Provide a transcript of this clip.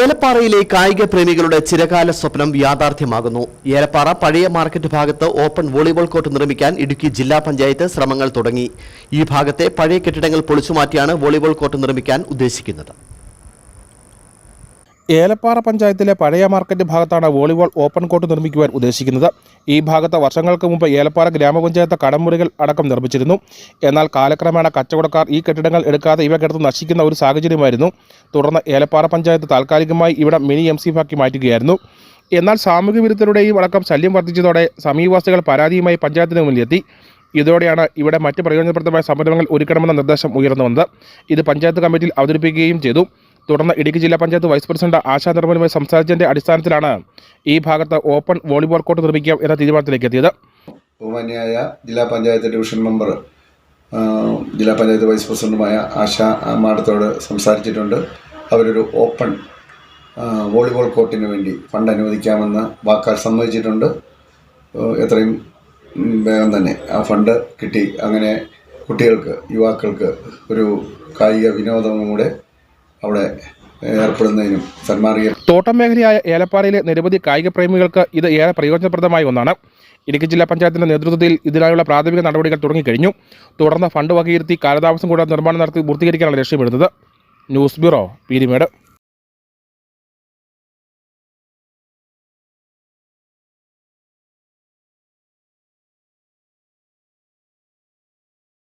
ഏലപ്പാറയിലെ കായിക പ്രേമികളുടെ ചിരകാല സ്വപ്നം യാഥാർത്ഥ്യമാകുന്നു. ഏലപ്പാറ പഴയ മാർക്കറ്റ് ഭാഗത്ത് ഓപ്പൺ വോളിബോൾ കോർട്ട് നിർമ്മിക്കാൻ ഇടുക്കി ജില്ലാ പഞ്ചായത്ത് ശ്രമങ്ങൾ തുടങ്ങി. ഈ ഭാഗത്തെ പഴയ കെട്ടിടങ്ങൾ പൊളിച്ചുമാറ്റിയാണ് വോളിബോൾ കോർട്ട് നിർമ്മിക്കാൻ ഉദ്ദേശിക്കുന്നത്. ഏലപ്പാറ പഞ്ചായത്തിലെ പഴയ മാർക്കറ്റ് ഭാഗത്താണ് വോളിബോൾ ഓപ്പൺ കോർട്ട് നിർമ്മിക്കുവാൻ ഉദ്ദേശിക്കുന്നത്. ഈ ഭാഗത്ത് വർഷങ്ങൾക്ക് മുമ്പ് ഏലപ്പാറ ഗ്രാമപഞ്ചായത്ത് കടമുറികൾ അടക്കം നിർമ്മിച്ചിരുന്നു. എന്നാൽ കാലക്രമേണ കച്ചവടക്കാർ ഈ കെട്ടിടങ്ങൾ എടുക്കാതെ ഇവ കിടന്ന് നശിക്കുന്ന ഒരു സാഹചര്യമായിരുന്നു. തുടർന്ന് ഏലപ്പാറ പഞ്ചായത്ത് താൽക്കാലികമായി ഇവിടെ മിനി എം ആക്കി മാറ്റുകയായിരുന്നു. എന്നാൽ സാമൂഹ്യ വിരുദ്ധരുടെയും അടക്കം ശല്യം വർദ്ധിച്ചതോടെ സമീപവാസികൾ പരാതിയുമായി പഞ്ചായത്തിന് മുന്നിലെത്തി. ഇതോടെയാണ് ഇവിടെ മറ്റ് പ്രയോജനപ്രദമായ സംരംഭങ്ങൾ ഒരുക്കണമെന്ന നിർദ്ദേശം ഉയർന്നു വന്നത് ഇത് പഞ്ചായത്ത് കമ്മിറ്റിയിൽ അവതരിപ്പിക്കുകയും ചെയ്തു. തുടർന്ന് ഇടുക്കി ജില്ലാ പഞ്ചായത്ത് വൈസ് പ്രസിഡന്റ് ആശാ നിർമ്മലുമായി സംസാരിച്ചതിന്റെ അടിസ്ഥാനത്തിലാണ് ഈ ഭാഗത്ത് ഓപ്പൺ വോളിബോൾ കോർട്ട് നിർമ്മിക്കാം എന്ന തീരുമാനത്തിലേക്ക് എത്തിയത്. ബഹുമാന്യായ ജില്ലാ പഞ്ചായത്ത് ഡിവിഷൻ മെമ്പർ ജില്ലാ പഞ്ചായത്ത് വൈസ് പ്രസിഡന്റുമായ ആശാ മാഡത്തോട് സംസാരിച്ചിട്ടുണ്ട്. അവരൊരു ഓപ്പൺ വോളിബോൾ കോർട്ടിന് വേണ്ടി ഫണ്ട് അനുവദിക്കാമെന്ന് വാക്കാൽ സമ്മതിച്ചിട്ടുണ്ട്. എത്രയും വേഗം തന്നെ ആ ഫണ്ട് കിട്ടി. അങ്ങനെ കുട്ടികൾക്ക് യുവാക്കൾക്ക് ഒരു കായിക വിനോദവും കൂടെ അവിടെ ഏർപ്പെടുന്നതിനും സന്മാർഗീയ. തോട്ടം മേഖലയായ ഏലപ്പാറയിലെ നിരവധി കായിക പ്രേമികൾക്ക് ഇത് ഏറെ പ്രയോജനപ്രദമായ ഒന്നാണ്. ഇടുക്കി ജില്ലാ പഞ്ചായത്തിന്റെ നേതൃത്വത്തിൽ ഇതിനായുള്ള പ്രാഥമിക നടപടികൾ തുടങ്ങിക്കഴിഞ്ഞു. തുടർന്ന് ഫണ്ട് വകയിരുത്തി കാലതാമസം കൂടാതെ നിർമ്മാണം നടത്തി പൂർത്തീകരിക്കാനാണ് ലക്ഷ്യമിടുന്നത്. News bureau Peermade.